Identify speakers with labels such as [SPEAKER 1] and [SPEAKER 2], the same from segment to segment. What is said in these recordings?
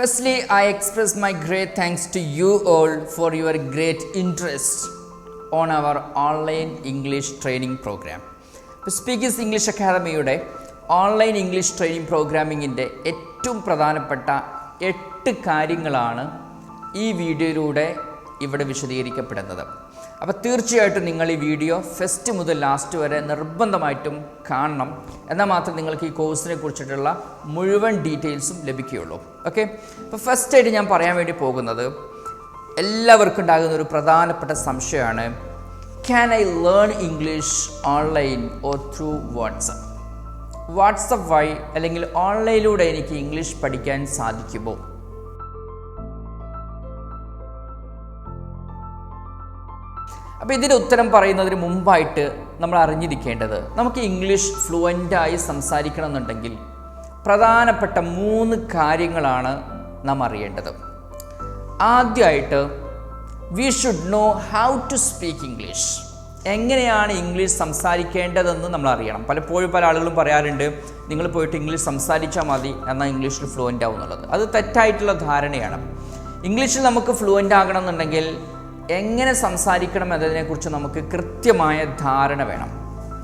[SPEAKER 1] Firstly, I express my great thanks to you all for your great interest on our online English training program. Speakers English അക്കാദമിയുടെ online English training പ്രോഗ്രാമിങ്ങിന്റെ ഏറ്റവും പ്രധാനപ്പെട്ട എട്ട് കാര്യങ്ങളാണ് ഈ വീഡിയോയിലൂടെ ഇവിടെ വിശദീകരിക്കപ്പെടുന്നത് അപ്പോൾ തീർച്ചയായിട്ടും നിങ്ങൾ ഈ വീഡിയോ ഫസ്റ്റ് മുതൽ ലാസ്റ്റ് വരെ നിർബന്ധമായിട്ടും കാണണം. എന്നാൽ മാത്രം നിങ്ങൾക്ക് ഈ കോഴ്സിനെ കുറിച്ചിട്ടുള്ള മുഴുവൻ ഡീറ്റെയിൽസും ലഭിക്കുകയുള്ളൂ. ഓക്കെ അപ്പോൾ ഫസ്റ്റ് ആയിട്ട് ഞാൻ പറയാൻ വേണ്ടി പോകുന്നത് എല്ലാവർക്കും ഉണ്ടാകുന്ന ഒരു പ്രധാനപ്പെട്ട സംശയമാണ്. Can I learn English online or through WhatsApp WhatsApp വഴി അല്ലെങ്കിൽ ഓൺലൈനിലൂടെ എനിക്ക് ഇംഗ്ലീഷ് പഠിക്കാൻ സാധിക്കുമോ? അപ്പോൾ ഇതിന്റെ ഉത്തരം പറയുന്നതിന് മുമ്പായിട്ട് നമ്മൾ അറിഞ്ഞിരിക്കേണ്ടത് നമുക്ക് ഇംഗ്ലീഷ് ഫ്ലുവന്റായി സംസാരിക്കണം എന്നുണ്ടെങ്കിൽ പ്രധാനപ്പെട്ട മൂന്ന് കാര്യങ്ങളാണ് നാം അറിയേണ്ടത്. ആദ്യമായിട്ട് we should know how to speak English എങ്ങനെയാണ് ഇംഗ്ലീഷ് സംസാരിക്കേണ്ടതെന്ന് നമ്മൾ അറിയണം. പലപ്പോഴും പല ആളുകളും പറയാറുണ്ട് നിങ്ങൾ പോയിട്ട് ഇംഗ്ലീഷ് സംസാരിച്ചാൽ മതി എന്നാൽ ഇംഗ്ലീഷിൽ ഫ്ലുവന്റ് ആവും എന്നുള്ളത് അത് തെറ്റായിട്ടുള്ള ധാരണയാണ്. ഇംഗ്ലീഷിൽ നമുക്ക് ഫ്ലുവന്റ് ആകണം എന്നുണ്ടെങ്കിൽ എങ്ങനെ സംസാരിക്കണം എന്നതിനെക്കുറിച്ച് നമുക്ക് കൃത്യമായ ധാരണ വേണം.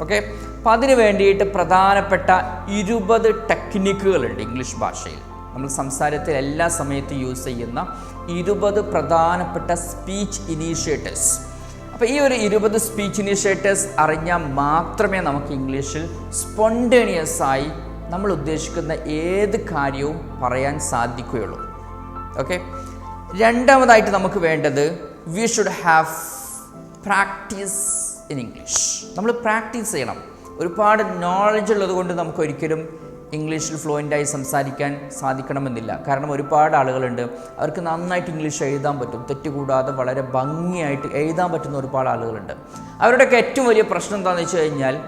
[SPEAKER 1] ഓക്കെ അപ്പം അതിന് വേണ്ടിയിട്ട് പ്രധാനപ്പെട്ട ഇരുപത് ടെക്നിക്കുകളുണ്ട് ഇംഗ്ലീഷ് ഭാഷയിൽ. നമ്മൾ സംസാരത്തിൽ എല്ലാ സമയത്തും യൂസ് ചെയ്യുന്ന ഇരുപത് പ്രധാനപ്പെട്ട സ്പീച്ച് ഇനീഷ്യേറ്റേഴ്സ്. അപ്പോൾ ഈ ഒരു ഇരുപത് സ്പീച്ച് ഇനീഷ്യേറ്റേഴ്സ് അറിഞ്ഞാൽ മാത്രമേ നമുക്ക് ഇംഗ്ലീഷിൽ സ്പോണ്ടേനിയസ് ആയി നമ്മൾ ഉദ്ദേശിക്കുന്ന ഏത് കാര്യവും പറയാൻ സാധിക്കുകയുള്ളൂ. ഓക്കെ രണ്ടാമതായിട്ട് നമുക്ക് വേണ്ടത് we should have practice in English നമ്മൾ പ്രാക്ടീസ് ചെയ്യണം. ഒരുപാട് നോളജ് ഉള്ളത് കൊണ്ട് നമുക്ക് ഒരിക്കലും ഇംഗ്ലീഷിൽ ഫ്ലുവന്റായി സംസാരിക്കാൻ സാധിക്കണമെന്നില്ല. കാരണം ഒരുപാട് ആളുകളുണ്ട്. അവർക്ക് നന്നായിട്ട് ഇംഗ്ലീഷ് എഴുതാൻ പറ്റും. തെറ്റുകൂടാതെ വളരെ ഭംഗിയായിട്ട് എഴുതാൻ പറ്റുന്ന ഒരുപാട് ആളുകളുണ്ട്. അവരുടെയൊക്കെ ഏറ്റവും വലിയ പ്രശ്നം എന്താണെന്ന് വെച്ച് കഴിഞ്ഞാൽ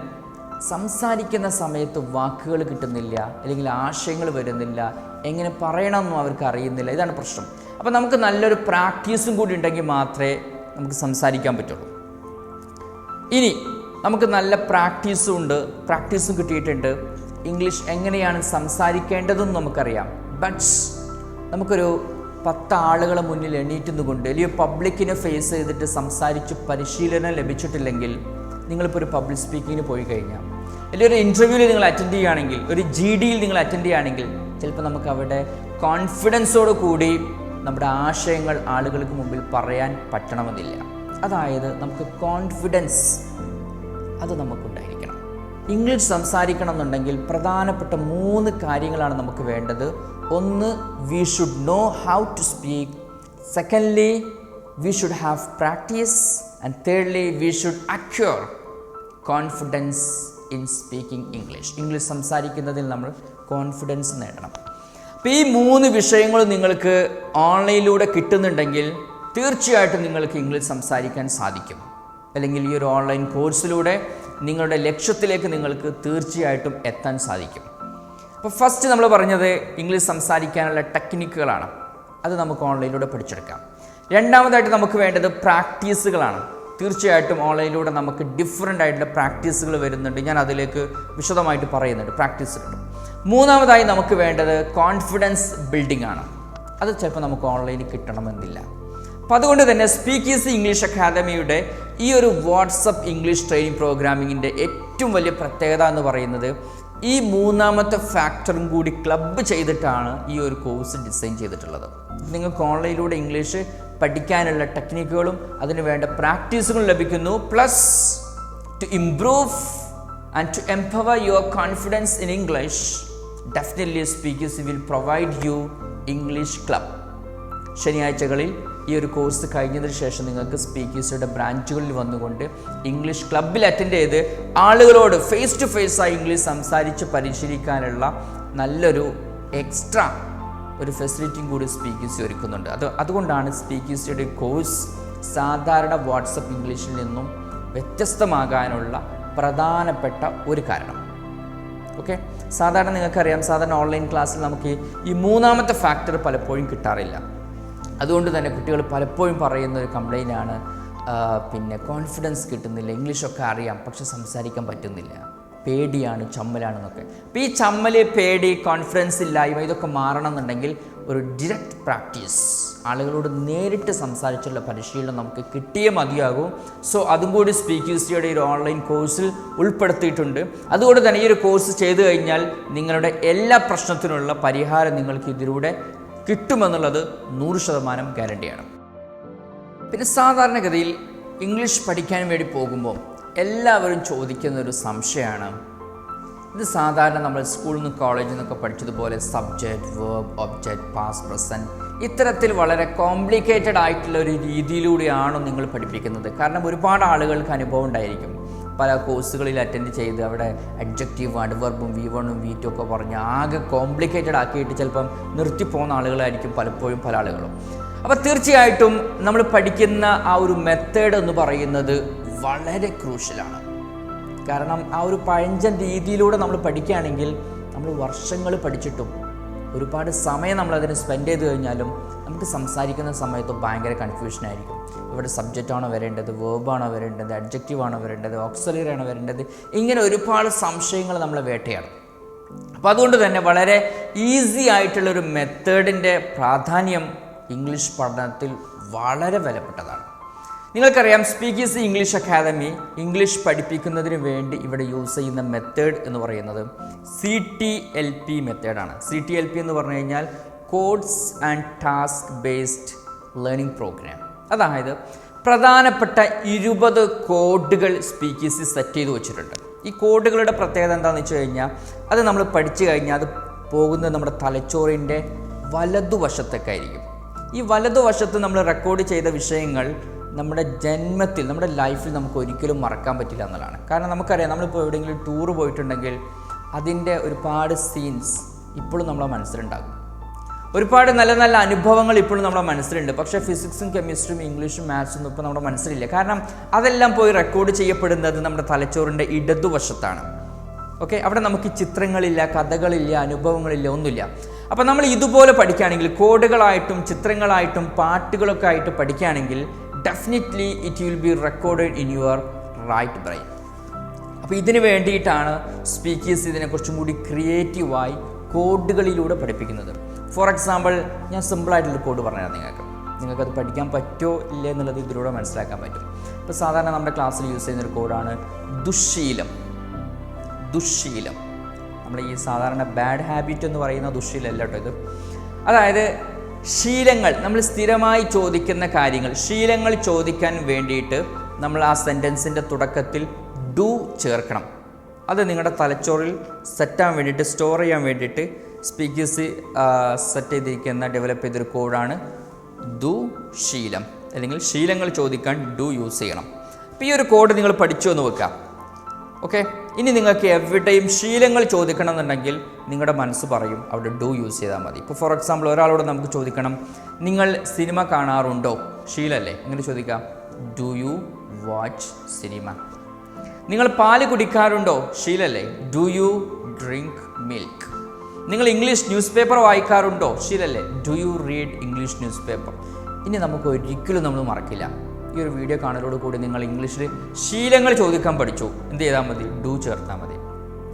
[SPEAKER 1] സംസാരിക്കുന്ന സമയത്ത് വാക്കുകൾ കിട്ടുന്നില്ല. അല്ലെങ്കിൽ ആശയങ്ങൾ വരുന്നില്ല. എങ്ങനെ പറയണമെന്നും അവർക്ക് അറിയുന്നില്ല. ഇതാണ് പ്രശ്നം. അപ്പോൾ നമുക്ക് നല്ലൊരു പ്രാക്ടീസും കൂടി ഉണ്ടെങ്കിൽ മാത്രമേ നമുക്ക് സംസാരിക്കാൻ പറ്റുള്ളൂ. ഇനി നമുക്ക് നല്ല പ്രാക്ടീസും ഉണ്ട്. പ്രാക്ടീസും കിട്ടിയിട്ടുണ്ട്. ഇംഗ്ലീഷ് എങ്ങനെയാണ് സംസാരിക്കേണ്ടതെന്ന് നമുക്കറിയാം. ബട്ട് നമുക്കൊരു പത്ത് ആളുകളെ മുന്നിൽ എണീറ്റുന്നു കൊണ്ട് അല്ലെങ്കിൽ പബ്ലിക്കിനെ ഫേസ് ചെയ്തിട്ട് സംസാരിച്ച് പരിശീലനം ലഭിച്ചിട്ടില്ലെങ്കിൽ നിങ്ങളിപ്പോൾ ഒരു പബ്ലിക് സ്പീക്കിങ്ങിന് പോയി കഴിഞ്ഞാൽ അല്ലെങ്കിൽ ഒരു ഇന്റർവ്യൂവിൽ നിങ്ങൾ അറ്റൻഡ് ചെയ്യുകയാണെങ്കിൽ ഒരു ജി ഡിയിൽ നിങ്ങൾ അറ്റൻഡ് ചെയ്യുകയാണെങ്കിൽ ചിലപ്പോൾ നമുക്ക് അവിടെ കോൺഫിഡൻസോട് കൂടി നമ്മുടെ ആശയങ്ങൾ ആളുകൾക്ക് മുമ്പിൽ പറയാൻ പറ്റണമെന്നില്ല. അതായത് നമുക്ക് കോൺഫിഡൻസ് അത് നമുക്കുണ്ടായിരിക്കണം. ഇംഗ്ലീഷ് സംസാരിക്കണം എന്നുണ്ടെങ്കിൽ പ്രധാനപ്പെട്ട മൂന്ന് കാര്യങ്ങളാണ് നമുക്ക് വേണ്ടത്. ഒന്ന് we should know how to speak secondly we should have practice and thirdly we should acquire confidence in speaking English English സംസാരിക്കുന്നതിൽ നമ്മൾ കോൺഫിഡൻസ് നേടണം. അപ്പോൾ ഈ മൂന്ന് വിഷയങ്ങൾ നിങ്ങൾക്ക് ഓൺലൈനിലൂടെ കിട്ടുന്നുണ്ടെങ്കിൽ തീർച്ചയായിട്ടും നിങ്ങൾക്ക് ഇംഗ്ലീഷ് സംസാരിക്കാൻ സാധിക്കും. അല്ലെങ്കിൽ ഈ ഒരു ഓൺലൈൻ കോഴ്സിലൂടെ നിങ്ങളുടെ ലക്ഷ്യത്തിലേക്ക് നിങ്ങൾക്ക് തീർച്ചയായിട്ടും എത്താൻ സാധിക്കും. അപ്പോൾ ഫസ്റ്റ് നമ്മൾ പറഞ്ഞത് ഇംഗ്ലീഷ് സംസാരിക്കാനുള്ള ടെക്നിക്കുകളാണ് അത് നമുക്ക് ഓൺലൈനിലൂടെ പഠിച്ചെടുക്കാം. രണ്ടാമതായിട്ട് നമുക്ക് വേണ്ടത് പ്രാക്ടീസുകളാണ് തീർച്ചയായിട്ടും ഓൺലൈനിലൂടെ നമുക്ക് ഡിഫറെന്റ് ആയിട്ടുള്ള പ്രാക്ടീസുകൾ വരുന്നുണ്ട്. ഞാൻ അതിലേക്ക് വിശദമായിട്ട് പറയുന്നുണ്ട്. പ്രാക്ടീസുകൾ മൂന്നാമതായി നമുക്ക് വേണ്ടത് കോൺഫിഡൻസ് ബിൽഡിംഗ് ആണ്. അത് ചിലപ്പോൾ നമുക്ക് ഓൺലൈനിൽ കിട്ടണമെന്നില്ല. അപ്പം അതുകൊണ്ട് തന്നെ സ്പീക്കീസ് ഇംഗ്ലീഷ് അക്കാദമിയുടെ ഈ ഒരു വാട്സപ്പ് ഇംഗ്ലീഷ് ട്രെയിനിങ് പ്രോഗ്രാമിങ്ങിന്റെ ഏറ്റവും വലിയ പ്രത്യേകത എന്ന് പറയുന്നത് ഈ മൂന്നാമത്തെ ഫാക്ടറും കൂടി ക്ലബ്ബ് ചെയ്തിട്ടാണ് ഈ ഒരു കോഴ്സ് ഡിസൈൻ ചെയ്തിട്ടുള്ളത്. നിങ്ങൾക്ക് ഓൺലൈനിലൂടെ ഇംഗ്ലീഷ് പഠിക്കാനുള്ള ടെക്നിക്കുകളും അതിന് വേണ്ട പ്രാക്ടീസുകളും ലഭിക്കുന്നു. Plus to improve and to empower your confidence in English definitely Speakers will provide you English club ശനിയാഴ്ചകളിൽ ഈ ഒരു കോഴ്സ് കഴിഞ്ഞതിന് ശേഷം നിങ്ങൾക്ക് സ്പീക്കേഴ്സുടെ ബ്രാഞ്ചുകളിൽ വന്നുകൊണ്ട് ഇംഗ്ലീഷ് ക്ലബിൽ അറ്റൻഡ് ചെയ്ത് ആളുകളോട് ഫേസ് ടു ഫേസ് ആയി ഇംഗ്ലീഷ് സംസാരിച്ച് പരിശീലിക്കാനുള്ള നല്ലൊരു എക്സ്ട്രാ ഒരു ഫെസിലിറ്റിയും കൂടി സ്പീക്കേഴ്സ് ഒരുക്കുന്നുണ്ട്. അത് അതുകൊണ്ടാണ് സ്പീക്കേഴ്സിയുടെ കോഴ്സ് സാധാരണ വാട്സപ്പ് ഇംഗ്ലീഷിൽ നിന്നും വ്യത്യസ്തമാകാനുള്ള പ്രധാനപ്പെട്ട ഒരു കാരണം. ഓക്കെ സാധാരണ നിങ്ങൾക്കറിയാം സാധാരണ ഓൺലൈൻ ക്ലാസ്സിൽ നമുക്ക് ഈ മൂന്നാമത്തെ ഫാക്ടർ പലപ്പോഴും കിട്ടാറില്ല. അതുകൊണ്ട് തന്നെ കുട്ടികൾ പലപ്പോഴും പറയുന്ന ഒരു കംപ്ലൈന്റ് ആണ് പിന്നെ കോൺഫിഡൻസ് കിട്ടുന്നില്ല ഇംഗ്ലീഷൊക്കെ അറിയാം പക്ഷെ സംസാരിക്കാൻ പറ്റുന്നില്ല. പേടിയാണ് ചമ്മലാണെന്നൊക്കെ. അപ്പോൾ ഈ ചമ്മൽ പേടി കോൺഫിഡൻസ് ഇല്ലായ്മ ഇതൊക്കെ മാറണം എന്നുണ്ടെങ്കിൽ ഒരു ഡിറക്റ്റ് പ്രാക്ടീസ് ആളുകളോട് നേരിട്ട് സംസാരിച്ചുള്ള പരിശീലനം നമുക്ക് കിട്ടിയേ മതിയാകും. സോ അതും കൂടി സ്പീക്ക് യൂസിയുടെ ഒരു ഓൺലൈൻ കോഴ്സിൽ ഉൾപ്പെടുത്തിയിട്ടുണ്ട്. അതുകൊണ്ട് തന്നെ ഈ ഒരു കോഴ്സ് ചെയ്തു കഴിഞ്ഞാൽ നിങ്ങളുടെ എല്ലാ പ്രശ്നത്തിനുള്ള പരിഹാരം നിങ്ങൾക്ക് ഇതിലൂടെ കിട്ടുമെന്നുള്ളത് നൂറ് ശതമാനം ഗ്യാരണ്ടിയാണ് പിന്നെ സാധാരണഗതിയിൽ ഇംഗ്ലീഷ് പഠിക്കാൻ വേണ്ടി പോകുമ്പോൾ എല്ലാവരും ചോദിക്കുന്ന ഒരു സംശയമാണ് ഇത് സാധാരണ നമ്മൾ സ്കൂളിൽ നിന്ന് കോളേജിൽ നിന്നൊക്കെ പഠിച്ചതുപോലെ subject verb object past present ഇത്തരത്തിൽ വളരെ കോംപ്ലിക്കേറ്റഡ് ആയിട്ടുള്ള ഒരു രീതിയിലൂടെയാണോ നിങ്ങൾ പഠിപ്പിക്കുന്നത്. കാരണം ഒരുപാട് ആളുകൾക്ക് അനുഭവം ഉണ്ടായിരിക്കും. പല കോഴ്സുകളിൽ അറ്റൻഡ് ചെയ്ത് അവിടെ അഡ്ജക്റ്റീവ് അഡ്വർബും വി വണ്ണും വി ടു ഒക്കെ പറഞ്ഞ് ആകെ കോംപ്ലിക്കേറ്റഡ് ആക്കിയിട്ട് ചിലപ്പം നിർത്തിപ്പോകുന്ന ആളുകളായിരിക്കും പലപ്പോഴും പല ആളുകളും. അപ്പോൾ തീർച്ചയായിട്ടും നമ്മൾ പഠിക്കുന്ന ആ ഒരു മെത്തേഡ് എന്ന് പറയുന്നത് വളരെ ക്രൂഷ്യലാണ് കാരണം ആ ഒരു പഴഞ്ചൻ രീതിയിലൂടെ നമ്മൾ പഠിക്കുകയാണെങ്കിൽ നമ്മൾ വർഷങ്ങൾ പഠിച്ചിട്ടും ഒരുപാട് സമയം നമ്മൾ അതിന് സ്പെൻഡ് ചെയ്ത് കഴിഞ്ഞാലും നമുക്ക് സംസാരിക്കുന്ന സമയത്ത് ഭയങ്കര കൺഫ്യൂഷൻ ആയിരിക്കും. ഇവിടെ സബ്ജക്റ്റ് ആണോ വരേണ്ടത്? വേർബാണോ വരേണ്ടത്? അഡ്ജക്റ്റീവ് ആണോ വരേണ്ടത്? ഓക്സലറി ആണോ വരേണ്ടത്? ഇങ്ങനെ ഒരുപാട് സംശയങ്ങൾ നമ്മൾ വേട്ടയാണ് അപ്പോൾ അതുകൊണ്ട് തന്നെ വളരെ ഈസി ആയിട്ടുള്ളൊരു മെത്തേഡിന്റെ പ്രാധാന്യം ഇംഗ്ലീഷ് പഠനത്തിൽ വളരെ വിലപ്പെട്ടതാണ്. നിങ്ങൾക്കറിയാം Speak Easy English Academy English പഠിപ്പിക്കുന്നതിന് വേണ്ടി ഇവിടെ യൂസ് ചെയ്യുന്ന മെത്തേഡ് എന്ന് പറയുന്നത് സി ടി എൽ പി മെത്തേഡാണ് സി ടി എൽ പി എന്ന് പറഞ്ഞു കഴിഞ്ഞാൽ codes and task based learning program അതായത് പ്രധാനപ്പെട്ട ഇരുപത് കോഡുകൾ സ്പീക്കീസ് സെറ്റ് ചെയ്ത് വെച്ചിട്ടുണ്ട്. ഈ കോഡുകളുടെ പ്രത്യേകത എന്താണെന്ന് വെച്ച് കഴിഞ്ഞാൽ അത് നമ്മൾ പഠിച്ചു കഴിഞ്ഞാൽ അത് പോകുന്നത് നമ്മുടെ തലച്ചോറിന്റെ വലതുവശത്തേക്കായിരിക്കും ഈ വലതുവശത്ത് നമ്മൾ റെക്കോർഡ് ചെയ്ത വിഷയങ്ങൾ നമ്മുടെ ജന്മത്തിൽ നമ്മുടെ ലൈഫിൽ നമുക്ക് ഒരിക്കലും മറക്കാൻ പറ്റില്ല എന്നുള്ളതാണ്. കാരണം നമുക്കറിയാം നമ്മളിപ്പോൾ എവിടെയെങ്കിലും ടൂർ പോയിട്ടുണ്ടെങ്കിൽ അതിന്റെ ഒരുപാട് സീൻസ് ഇപ്പോഴും നമ്മളെ മനസ്സിലുണ്ടാകും. ഒരുപാട് നല്ല നല്ല അനുഭവങ്ങൾ ഇപ്പോഴും നമ്മുടെ മനസ്സിലുണ്ട്. പക്ഷേ ഫിസിക്സും കെമിസ്ട്രിയും ഇംഗ്ലീഷും മാത്സും ഒന്നും ഇപ്പോൾ നമ്മുടെ മനസ്സിലില്ല. കാരണം അതെല്ലാം പോയി റെക്കോർഡ് ചെയ്യപ്പെടുന്നത് നമ്മുടെ തലച്ചോറിന്റെ ഇടതുവശത്താണ്. ഓക്കെ അവിടെ നമുക്ക് ചിത്രങ്ങളില്ല കഥകളില്ല അനുഭവങ്ങളില്ല ഒന്നുമില്ല. അപ്പോൾ നമ്മൾ ഇതുപോലെ പഠിക്കുകയാണെങ്കിൽ കോഡുകളായിട്ടും ചിത്രങ്ങളായിട്ടും പാട്ടുകളൊക്കെ ആയിട്ട് പഠിക്കുകയാണെങ്കിൽ definitely it will be recorded in your right brain അപ്പോൾ ഇതിന് വേണ്ടിയിട്ടാണ് സ്പീക്കേഴ്സ് ഇതിനെക്കുറിച്ചും കൂടി ക്രിയേറ്റീവായി കോഡുകളിലൂടെ പഠിപ്പിക്കുന്നത്. ഫോർ എക്സാമ്പിൾ ഞാൻ സിമ്പിളായിട്ടുള്ള കോഡ് പറഞ്ഞുതരാം നിങ്ങൾക്ക്. നിങ്ങൾക്കത് പഠിക്കാൻ പറ്റുമോ ഇല്ല എന്നുള്ളത് ഇതിലൂടെ മനസ്സിലാക്കാൻ പറ്റും. ഇപ്പോൾ സാധാരണ നമ്മുടെ ക്ലാസ്സിൽ യൂസ് ചെയ്യുന്നൊരു കോഡാണ് ദുശ്ശീലം ദുശ്ശീലം നമ്മൾ ഈ സാധാരണ ബാഡ് ഹാബിറ്റ് എന്ന് പറയുന്ന ദുശ്ശീലമല്ല കേട്ടോ ഇത്. അതായത് ശീലങ്ങൾ നമ്മൾ സ്ഥിരമായി ചോദിക്കുന്ന കാര്യങ്ങൾ ശീലങ്ങൾ ചോദിക്കാൻ വേണ്ടിയിട്ട് നമ്മൾ ആ സെന്റൻസിന്റെ തുടക്കത്തിൽ ഡു ചേർക്കണം. അത് നിങ്ങളുടെ തലച്ചോറിൽ സെറ്റാൻ വേണ്ടിയിട്ട് സ്റ്റോർ ചെയ്യാൻ വേണ്ടിയിട്ട് സ്പീക്കേഴ്സ് സെറ്റ് ചെയ്തിരിക്കുന്ന ഡെവലപ്പ് ചെയ്തൊരു കോഡാണ് ദു ശീലം. അല്ലെങ്കിൽ ശീലങ്ങൾ ചോദിക്കാൻ ഡു യൂസ് ചെയ്യണം. അപ്പോൾ ഈ ഒരു കോഡ് നിങ്ങൾ പഠിച്ചു എന്ന് വെക്കാം. ഓക്കെ ഇനി നിങ്ങൾക്ക് എവിടെയും ശീലങ്ങൾ ചോദിക്കണം എന്നുണ്ടെങ്കിൽ നിങ്ങളുടെ മനസ്സ് പറയും അവിടെ ഡു യൂസ് ചെയ്താൽ മതി. ഇപ്പോൾ ഫോർ എക്സാമ്പിൾ ഒരാളോട് നമുക്ക് ചോദിക്കണം നിങ്ങൾ സിനിമ കാണാറുണ്ടോ? ശീലല്ലേ? ഇങ്ങനെ ചോദിക്കാം? ഡു യു വാച്ച് സിനിമ നിങ്ങൾ പാൽ കുടിക്കാറുണ്ടോ? ശീലല്ലേ? ഡു യു ഡ്രിങ്ക് മിൽക്ക് നിങ്ങൾ ഇംഗ്ലീഷ് ന്യൂസ് പേപ്പർ വായിക്കാറുണ്ടോ? ശീലല്ലേ? Do you read English newspaper ഇനി നമുക്ക് ഒരിക്കലും നമ്മൾ മറക്കില്ല. ഈ ഒരു വീഡിയോ കാണലോട് കൂടി നിങ്ങൾ ഇംഗ്ലീഷിൽ ശീലങ്ങൾ ചോദിക്കാൻ പഠിച്ചു. എന്ത് ചെയ്താൽ മതി? ഡു ചേർത്താൽ മതി.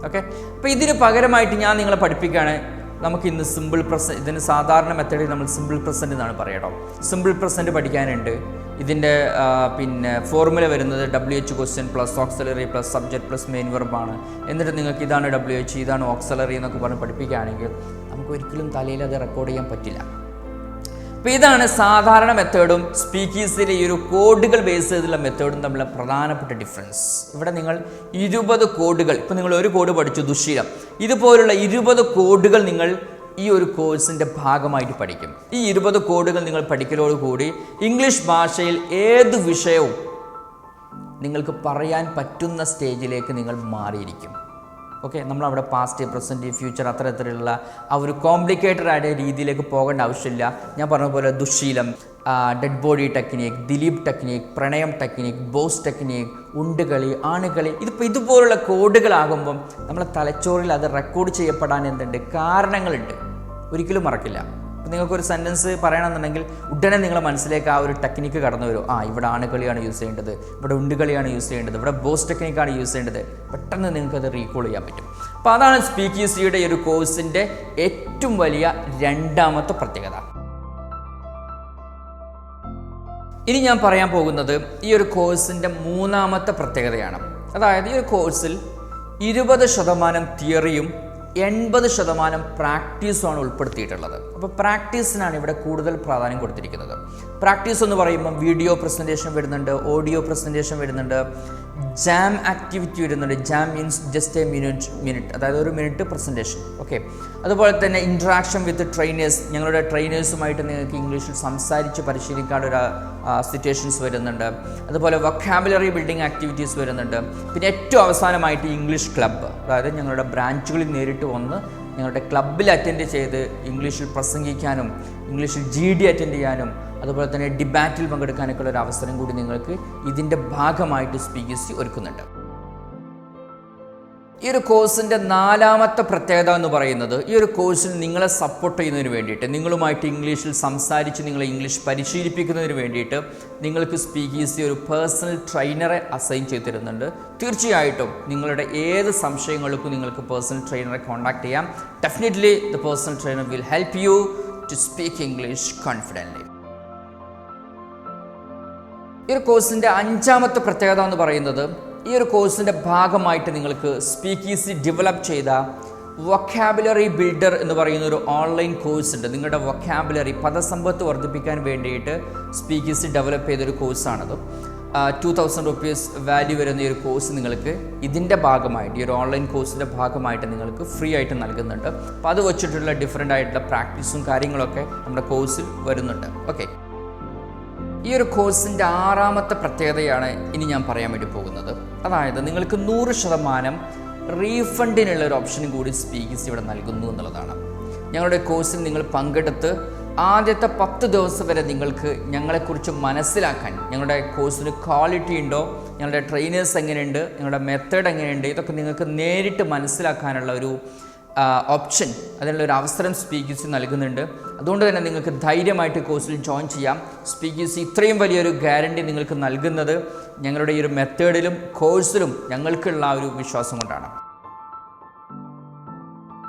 [SPEAKER 1] ഓക്കെ അപ്പോൾ ഇതിന് പകരമായിട്ട് ഞാൻ നിങ്ങളെ പഠിപ്പിക്കുകയാണ്. നമുക്ക് ഇന്ന് സിമ്പിൾ പ്രസ ഇതിന് സാധാരണ മെത്തേഡിൽ നമ്മൾ സിമ്പിൾ പ്രസന്റ് എന്നാണ് പറയട്ടോ സിമ്പിൾ പ്രസന്റ് പഠിക്കാനുണ്ട്. ഇതിന്റെ പിന്നെ ഫോർമുല വരുന്നത് W H question plus auxiliary plus subject plus main വെർബാണ് എന്നിട്ട് നിങ്ങൾക്ക് ഇതാണ് ഡബ്ല്യു എച്ച് ഇതാണ് ഓക്സലറി എന്നൊക്കെ പറഞ്ഞ് പഠിപ്പിക്കുകയാണെങ്കിൽ നമുക്ക് ഒരിക്കലും തലയിൽ അത് റെക്കോർഡ് ചെയ്യാൻ പറ്റില്ല. അപ്പോൾ ഇതാണ് സാധാരണ മെത്തേഡും സ്പീക്കീസിലെ ഈ ഒരു കോഡുകൾ ബേസ് ചെയ്തുള്ള മെത്തേഡും തമ്മിലുള്ള പ്രധാനപ്പെട്ട ഡിഫറൻസ് ഇവിടെ നിങ്ങൾ ഇരുപത് കോഡുകൾ ഇപ്പോൾ നിങ്ങൾ ഒരു കോഡ് പഠിച്ചു ദുശീലം. ഇതുപോലുള്ള ഇരുപത് കോഡുകൾ നിങ്ങൾ ഈ ഒരു കോഴ്സിന്റെ ഭാഗമായിട്ട് പഠിക്കും. ഈ ഇരുപത് കോഡുകൾ നിങ്ങൾ പഠിക്കലോടുകൂടി ഇംഗ്ലീഷ് ഭാഷയിൽ ഏത് വിഷയവും നിങ്ങൾക്ക് പറയാൻ പറ്റുന്ന സ്റ്റേജിലേക്ക് നിങ്ങൾ മാറിയിരിക്കും. ഓക്കെ നമ്മളവിടെ പാസ്റ്റ് പ്രസന്റ് ഫ്യൂച്ചർ അത്തരത്തിലുള്ള ആ ഒരു കോംപ്ലിക്കേറ്റഡ് ആയ രീതിയിലേക്ക് പോകേണ്ട ആവശ്യമില്ല. ഞാൻ പറഞ്ഞ പോലെ ദുശീലം dead body technique Dileep technique പ്രണയം ടെക്നീക്ക് ബോസ് ടെക്നീക്ക് ഉണ്ടുകളി ആണുകളി ഇതിപ്പോൾ ഇതുപോലുള്ള കോഡുകളാകുമ്പം നമ്മളെ തലച്ചോറിൽ അത് റെക്കോർഡ് ചെയ്യപ്പെടാൻ എന്തുണ്ട്? കാരണങ്ങളുണ്ട്. ഒരിക്കലും മറക്കില്ല. ഇപ്പം നിങ്ങൾക്കൊരു സെന്റൻസ് പറയണമെന്നുണ്ടെങ്കിൽ ഉടനെ നിങ്ങളുടെ മനസ്സിലേക്ക് ആ ഒരു ടെക്നിക്ക് കടന്നു വരും. ആ ഇവിടെ ആണുകളിയാണ് യൂസ് ചെയ്യേണ്ടത് ഇവിടെ ഉണ്ടുകളിയാണ് യൂസ് ചെയ്യേണ്ടത് ഇവിടെ ബോസ് ടെക്നിക്കാണ് യൂസ് ചെയ്യേണ്ടത്. പെട്ടെന്ന് നിങ്ങൾക്ക് അത് റീകോൾ ചെയ്യാൻ പറ്റും. അപ്പോൾ അതാണ് സ്പീക്ക് ഈസിയുടെ സിയുടെ ഒരു കോഴ്സിന്റെ ഏറ്റവും വലിയ രണ്ടാമത്തെ പ്രത്യേകത. ഇനി ഞാൻ പറയാൻ പോകുന്നത് ഈ ഒരു കോഴ്സിന്റെ മൂന്നാമത്തെ പ്രത്യേകതയാണ്. അതായത് ഈ ഒരു കോഴ്സിൽ ഇരുപത് ശതമാനം തിയറിയും എൺപത് ശതമാനം പ്രാക്ടീസുമാണ് ഉൾപ്പെടുത്തിയിട്ടുള്ളത്. അപ്പോൾ പ്രാക്ടീസിനാണ് ഇവിടെ കൂടുതൽ പ്രാധാന്യം കൊടുത്തിരിക്കുന്നത്. പ്രാക്ടീസ് എന്ന് പറയുമ്പോൾ വീഡിയോ പ്രസന്റേഷൻ വരുന്നുണ്ട് ഓഡിയോ പ്രസന്റേഷൻ വരുന്നുണ്ട് ജാം ആക്ടിവിറ്റി വരുന്നുണ്ട്. Jam means just a minute minute അതായത് ഒരു മിനിറ്റ് പ്രസന്റേഷൻ ഓക്കെ അതുപോലെ തന്നെ ഇൻട്രാക്ഷൻ വിത്ത് ട്രെയിനേഴ്സ് ഞങ്ങളുടെ ട്രെയിനേഴ്സുമായിട്ട് നിങ്ങൾക്ക് ഇംഗ്ലീഷിൽ സംസാരിച്ച് പരിശീലിക്കാനുള്ള ഒരു സിറ്റുവേഷൻസ് വരുന്നുണ്ട്. അതുപോലെ വൊക്കാബുലറി ബിൽഡിംഗ് ആക്ടിവിറ്റീസ് വരുന്നുണ്ട്. പിന്നെ ഏറ്റവും അവസാനമായിട്ട് ഇംഗ്ലീഷ് ക്ലബ്ബ് അതായത് ഞങ്ങളുടെ ബ്രാഞ്ചുകളിൽ നേരിട്ട് വന്ന് ഞങ്ങളുടെ ക്ലബിൽ അറ്റൻഡ് ചെയ്ത് ഇംഗ്ലീഷിൽ പ്രസംഗിക്കാനും ഇംഗ്ലീഷിൽ ജി ഡി അറ്റൻഡ് ചെയ്യാനും അതുപോലെ തന്നെ ഡിബാറ്റിൽ പങ്കെടുക്കാനൊക്കെ ഉള്ള ഒരു അവസരം കൂടി നിങ്ങൾക്ക് ഇതിന്റെ ഭാഗമായിട്ട് സ്പീക്കേഴ്സ് ഒരുക്കുന്നുണ്ട്. ഈ ഒരു കോഴ്സിന്റെ നാലാമത്തെ പ്രത്യേകത എന്ന് പറയുന്നത് ഈ ഒരു കോഴ്സിൽ നിങ്ങളെ സപ്പോർട്ട് ചെയ്യുന്നതിന് വേണ്ടിയിട്ട് നിങ്ങളുമായിട്ട് ഇംഗ്ലീഷിൽ സംസാരിച്ച് നിങ്ങളെ ഇംഗ്ലീഷ് പരിശീലിപ്പിക്കുന്നതിന് വേണ്ടിയിട്ട് നിങ്ങൾക്ക് സ്പീക്ക് ഈസി ഒരു പേഴ്സണൽ ട്രെയിനറെ അസൈൻ ചെയ്ത് തരുന്നുണ്ട്. തീർച്ചയായിട്ടും നിങ്ങളുടെ ഏത് സംശയങ്ങൾക്കും നിങ്ങൾക്ക് പേഴ്സണൽ ട്രെയിനറെ കോൺടാക്ട് ചെയ്യാം. Definitely the personal trainer will help you to speak English confidently ഈ ഒരു കോഴ്സിന്റെ അഞ്ചാമത്തെ പ്രത്യേകത എന്ന് പറയുന്നത് ഈ ഒരു കോഴ്സിന്റെ ഭാഗമായിട്ട് നിങ്ങൾക്ക് സ്പീക്ക് ഈസി ഡെവലപ്പ് ചെയ്ത വൊക്കാബുലറി ബിൽഡർ എന്ന് പറയുന്ന ഒരു ഓൺലൈൻ കോഴ്സ് ഉണ്ട്. നിങ്ങളുടെ വൊക്കാബുലറി പദസമ്പത്ത് വർദ്ധിപ്പിക്കാൻ വേണ്ടിയിട്ട് സ്പീക്ക് ഈസി ഡെവലപ്പ് ചെയ്തൊരു കോഴ്സാണത് ടു തൗസൻഡ് റുപ്പീസ് വാല്യൂ വരുന്ന ഈ ഒരു കോഴ്സ് നിങ്ങൾക്ക് ഇതിന്റെ ഭാഗമായിട്ട് ഈ ഒരു ഓൺലൈൻ കോഴ്സിന്റെ ഭാഗമായിട്ട് നിങ്ങൾക്ക് ഫ്രീ ആയിട്ട് നൽകുന്നുണ്ട്. അപ്പോൾ അത് വെച്ചിട്ടുള്ള ഡിഫറെന്റ് ആയിട്ടുള്ള പ്രാക്ടീസും കാര്യങ്ങളൊക്കെ നമ്മുടെ കോഴ്സിൽ വരുന്നുണ്ട്. ഓക്കെ ഈ ഒരു കോഴ്സിന്റെ ആറാമത്തെ പ്രത്യേകതയാണ് ഇനി ഞാൻ പറയാൻ വേണ്ടി പോകുന്നത്. അതായത് നിങ്ങൾക്ക് നൂറ് ശതമാനം റീഫണ്ടിനുള്ള ഒരു ഓപ്ഷനും കൂടി സ്പീക്കേഴ്സ് ഇവിടെ നൽകുന്നു എന്നുള്ളതാണ്. ഞങ്ങളുടെ കോഴ്സിൽ നിങ്ങൾ പങ്കെടുത്ത് ആദ്യത്തെ പത്ത് ദിവസം വരെ നിങ്ങൾക്ക് ഞങ്ങളെക്കുറിച്ച് മനസ്സിലാക്കാൻ ഞങ്ങളുടെ കോഴ്സിന് ക്വാളിറ്റി ഉണ്ടോ ഞങ്ങളുടെ ട്രെയിനേഴ്സ് എങ്ങനെയുണ്ട് ഞങ്ങളുടെ മെത്തേഡ് എങ്ങനെയുണ്ട് ഇതൊക്കെ നിങ്ങൾക്ക് നേരിട്ട് മനസ്സിലാക്കാനുള്ള ഒരു ഓപ്ഷൻ അതിനുള്ള ഒരു അവസരം സ്പീക്കേഴ്സ് നൽകുന്നുണ്ട്. അതുകൊണ്ട് തന്നെ നിങ്ങൾക്ക് ധൈര്യമായിട്ട് കോഴ്സിൽ ജോയിൻ ചെയ്യാം. സ്പീക്കേഴ്സ് ഇത്രയും വലിയൊരു ഗ്യാരണ്ടി നിങ്ങൾക്ക് നൽകുന്നത് ഞങ്ങളുടെ ഈ ഒരു മെത്തേഡിലും കോഴ്സിലും ഞങ്ങൾക്കുള്ള ഒരു വിശ്വാസം കൊണ്ടാണ്.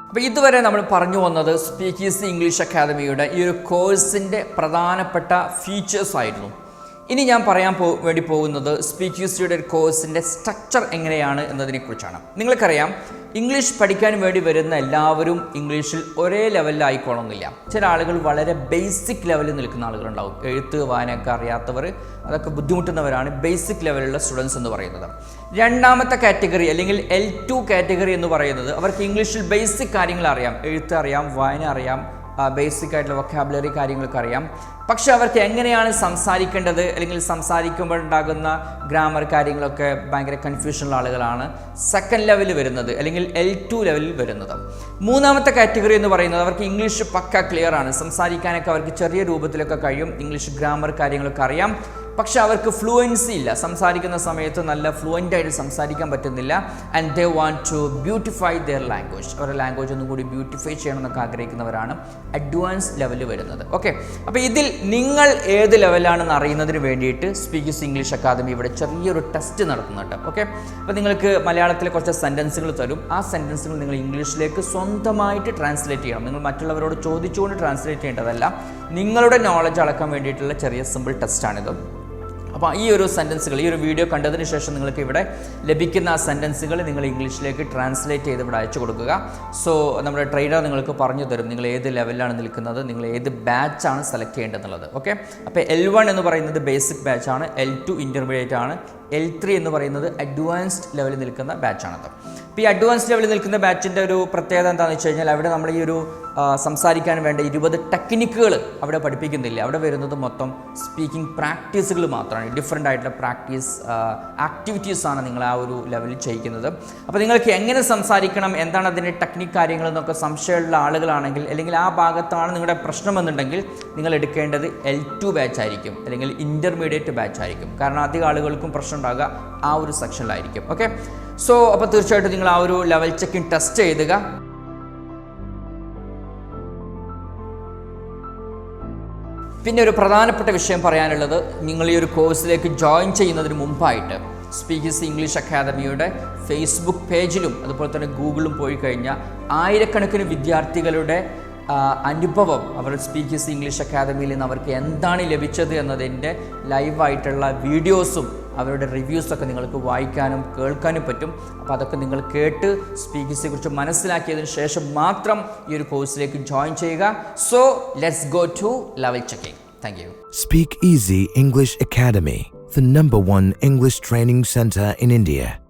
[SPEAKER 1] അപ്പോൾ ഇതുവരെ നമ്മൾ പറഞ്ഞു വന്നത് സ്പീക്കേഴ്സ് ഇംഗ്ലീഷ് അക്കാദമിയുടെ ഈ ഒരു കോഴ്സിന്റെ പ്രധാനപ്പെട്ട ഫീച്ചേഴ്സ് ആയിരുന്നു. ഇനി ഞാൻ പറയാൻ പോ വേണ്ടി പോകുന്നത് സ്പീക്കേഴ്സിയുടെ ഒരു കോഴ്സിന്റെ സ്ട്രക്ചർ എങ്ങനെയാണ് എന്നതിനെക്കുറിച്ചാണ്. നിങ്ങൾക്കറിയാം ഇംഗ്ലീഷ് പഠിക്കാൻ വേണ്ടി വരുന്ന എല്ലാവരും ഇംഗ്ലീഷിൽ ഒരേ ലെവലിലായിക്കോണമെന്നില്ല ചില ആളുകൾ വളരെ ബേസിക് ലെവലിൽ നിൽക്കുന്ന ആളുകളുണ്ടാവും. എഴുത്ത് വായനയൊക്കെ അറിയാത്തവർ അതൊക്കെ ബുദ്ധിമുട്ടുന്നവരാണ് ബേസിക് ലെവലിലുള്ള സ്റ്റുഡൻസ് എന്ന് പറയുന്നത്. രണ്ടാമത്തെ കാറ്റഗറി അല്ലെങ്കിൽ എൽ ടു കാറ്റഗറി എന്ന് പറയുന്നത് അവർക്ക് ഇംഗ്ലീഷിൽ ബേസിക് കാര്യങ്ങൾ അറിയാം. എഴുത്ത് അറിയാം വായന അറിയാം ബേസിക് ആയിട്ടുള്ള വൊക്കാബുലറി കാര്യങ്ങളൊക്കെ അറിയാം. പക്ഷെ അവർക്ക് എങ്ങനെയാണ് സംസാരിക്കേണ്ടത്? അല്ലെങ്കിൽ സംസാരിക്കുമ്പോൾ ഉണ്ടാകുന്ന ഗ്രാമർ കാര്യങ്ങളൊക്കെ ഭയങ്കര കൺഫ്യൂഷനുള്ള ആളുകളാണ് സെക്കൻഡ് ലെവലിൽ വരുന്നത് അല്ലെങ്കിൽ എൽ ടു ലെവലിൽ വരുന്നത്. മൂന്നാമത്തെ കാറ്റഗറി എന്ന് പറയുന്നത് അവർക്ക് ഇംഗ്ലീഷ് പക്ക ക്ലിയർ ആണ്. സംസാരിക്കാനൊക്കെ അവർക്ക് ചെറിയ രൂപത്തിലൊക്കെ കഴിയും. ഇംഗ്ലീഷ് ഗ്രാമർ കാര്യങ്ങളൊക്കെ അറിയാം. പക്ഷെ അവർക്ക് ഫ്ലുവൻസി ഇല്ല. സംസാരിക്കുന്ന സമയത്ത് നല്ല ഫ്ലുവന്റ് ആയിട്ട് സംസാരിക്കാൻ പറ്റുന്നില്ല. And they want to beautify their language അവരുടെ ലാംഗ്വേജ് ഒന്നും കൂടി ബ്യൂട്ടിഫൈ ചെയ്യണമെന്നൊക്കെ ആഗ്രഹിക്കുന്നവരാണ് അഡ്വാൻസ് ലെവൽ വരുന്നത്. ഓക്കെ അപ്പോൾ ഇതിൽ നിങ്ങൾ ഏത് ലെവലാണെന്ന് അറിയുന്നതിന് വേണ്ടിയിട്ട് സ്പീക്കേഴ്സ് ഇംഗ്ലീഷ് അക്കാദമി ഇവിടെ ചെറിയൊരു ടെസ്റ്റ് നടത്തുന്നുണ്ട്. ഓക്കെ അപ്പോൾ നിങ്ങൾക്ക് മലയാളത്തിലെ കുറച്ച് സെന്റൻസുകൾ തരും. ആ സെന്റൻസുകൾ നിങ്ങൾ ഇംഗ്ലീഷിലേക്ക് സ്വന്തമായിട്ട് ട്രാൻസ്ലേറ്റ് ചെയ്യണം. നിങ്ങൾ മറ്റുള്ളവരോട് ചോദിച്ചുകൊണ്ട് ട്രാൻസ്ലേറ്റ് ചെയ്യേണ്ടതല്ല. നിങ്ങളുടെ നോളജ് അളക്കാൻ വേണ്ടിയിട്ടുള്ള ചെറിയ സിമ്പിൾ ടെസ്റ്റാണിത് അപ്പോൾ ഈ ഒരു സെന്റൻസുകൾ ഈ ഒരു വീഡിയോ കണ്ടതിന് ശേഷം നിങ്ങൾക്ക് ഇവിടെ ലഭിക്കുന്ന ആ സെന്റൻസുകൾ നിങ്ങൾ ഇംഗ്ലീഷിലേക്ക് ട്രാൻസ്ലേറ്റ് ചെയ്ത് ഇവിടെ അയച്ചു കൊടുക്കുക. സോ നമ്മുടെ ട്രെയിനർ നിങ്ങൾക്ക് പറഞ്ഞു തരും നിങ്ങൾ ഏത് ലെവലിലാണ് നിൽക്കുന്നത് നിങ്ങൾ ഏത് ബാച്ചാണ് സെലക്ട് ചെയ്യേണ്ടതെന്നുള്ളത് ഓക്കെ അപ്പോൾ എൽ വൺ എന്ന് പറയുന്നത് ബേസിക് ബാച്ചാണ് എൽ ടു ഇന്റർമീഡിയറ്റ് ആണ് എൽ ത്രീ എന്ന് പറയുന്നത് അഡ്വാൻസ്ഡ് ലെവലിൽ നിൽക്കുന്ന ബാച്ചാണത് അപ്പോൾ ഈ അഡ്വാൻസ്ഡ് ലെവലിൽ നിൽക്കുന്ന ബാച്ചിന്റെ ഒരു പ്രത്യേകത എന്താണെന്ന് വെച്ച് കഴിഞ്ഞാൽ അവിടെ നമ്മൾ ഈ ഒരു സംസാരിക്കാൻ വേണ്ട ഇരുപത് ടെക്നിക്കുകൾ അവിടെ പഠിപ്പിക്കുന്നില്ല. അവിടെ വരുന്നത് മൊത്തം സ്പീക്കിംഗ് പ്രാക്ടീസുകൾ മാത്രമാണ്. ഡിഫറെന്റ് ആയിട്ടുള്ള പ്രാക്ടീസ് ആക്ടിവിറ്റീസാണ് നിങ്ങൾ ആ ഒരു ലെവലിൽ ചെയ്യിക്കുന്നത്. അപ്പോൾ നിങ്ങൾക്ക് എങ്ങനെ സംസാരിക്കണം എന്താണ് അതിന്റെ ടെക്നിക് കാര്യങ്ങൾ എന്നൊക്കെ സംശയമുള്ള ആളുകളാണെങ്കിൽ അല്ലെങ്കിൽ ആ ഭാഗത്താണ് നിങ്ങളുടെ പ്രശ്നമെന്നുണ്ടെങ്കിൽ നിങ്ങൾ എടുക്കേണ്ടത് എൽ ടു ബാച്ച് ആയിരിക്കും. അല്ലെങ്കിൽ ഇന്റർമീഡിയറ്റ് ബാച്ച് ആയിരിക്കും. കാരണം അധികം ആളുകൾക്കും പ്രശ്നം ഉണ്ടാകുക ആ ഒരു സെക്ഷനിലായിരിക്കും. ഓക്കെ സോ അപ്പോൾ തീർച്ചയായിട്ടും നിങ്ങൾ ആ ഒരു ലെവൽ ചെക്കിംഗ് ടെസ്റ്റ് എഴുതുക പിന്നെ ഒരു പ്രധാനപ്പെട്ട വിഷയം പറയാനുള്ളത് നിങ്ങൾ ഈ ഒരു കോഴ്സിലേക്ക് ജോയിൻ ചെയ്യുന്നതിന് മുമ്പായിട്ട് സ്പീക്കിസ് ഇംഗ്ലീഷ് അക്കാദമിയുടെ ഫേസ്ബുക്ക് പേജിലും അതുപോലെ തന്നെ ഗൂഗിളും പോയി കഴിഞ്ഞാൽ ആയിരക്കണക്കിന് വിദ്യാർത്ഥികളുടെ അനുഭവം അവർ സ്പീക്കിസ് ഇംഗ്ലീഷ് അക്കാദമിയിൽ നിന്ന് അവർക്ക് എന്താണ് ലഭിച്ചത് എന്നതിന്റെ ലൈവായിട്ടുള്ള വീഡിയോസും അവരുടെ റിവ്യൂസൊക്കെ നിങ്ങൾക്ക് വായിക്കാനും കേൾക്കാനും പറ്റും. അപ്പോൾ അതൊക്കെ നിങ്ങൾ കേട്ട് സ്പീക്കേഴ്സിനെ കുറിച്ച് മനസ്സിലാക്കിയതിന് ശേഷം മാത്രം ഈ ഒരു കോഴ്സിലേക്ക് ജോയിൻ ചെയ്യുക. So let's go to level checking thank you
[SPEAKER 2] Speak Easy English Academy the number one English training center in India.